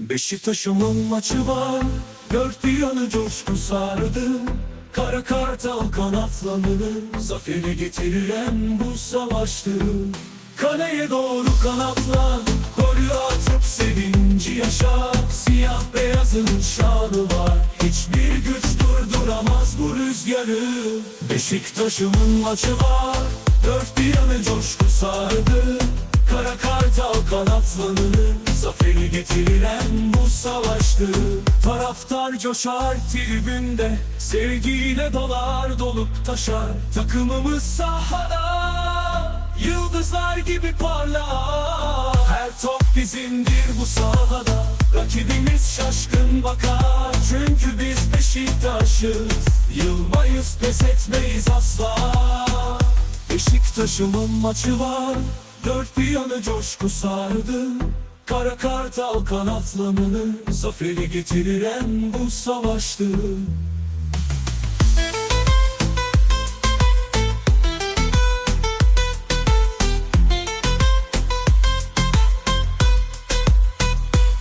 Beşiktaş'ımın maçı var. Dört bir yanı coşku sardı. Kara kartal kanatlanır Zaferi getirilen bu savaştı. Kaleye doğru kanatlan Golü atıp sevinci yaşa. Siyah beyazın şanı var. Hiçbir güç durduramaz bu rüzgarı. Beşiktaş'ımın maçı var. Dört bir yanı coşku sardı. Kara kartal kanatlanır Zaferi getirilen bu savaştı. Taraftar coşar tribünde Sevgiyle dolar dolup taşar. Takımımız sahada Yıldızlar gibi parlar. Her top bizimdir bu sahada Rakibimiz şaşkın bakar. Çünkü biz Beşiktaş'ız Yılmayız pes etmeyiz asla. Beşiktaş'ımın maçı var Dört bir yanı coşku sardı Kara kartal kanatlanır Zaferi getirilen bu savaştı.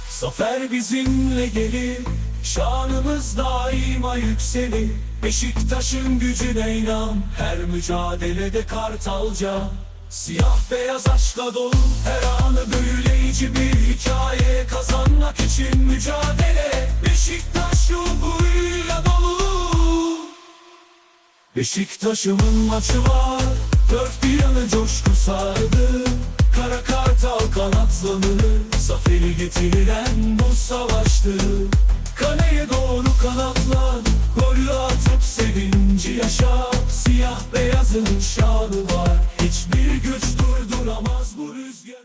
Zafer bizimle gelir Şanımız daima yükselir. Beşiktaş'ın gücüne inan Her mücadelede kartalca. Siyah beyaz aşkla dolu Her anı Çekici bir hikaye kazanmak için mücadele. Beşiktaş ruhuyla dolu. Beşiktaş'ımın maçı var. Dört bir yanı coşku sardı. Kara kartal kanatlanır Zaferi getirilen bu savaştı. Kaleye doğru kanatlan. Golü atıp sevinci yaşa. Siyah beyazın şanı var. Hiçbir güç durduramaz bu rüzgarı.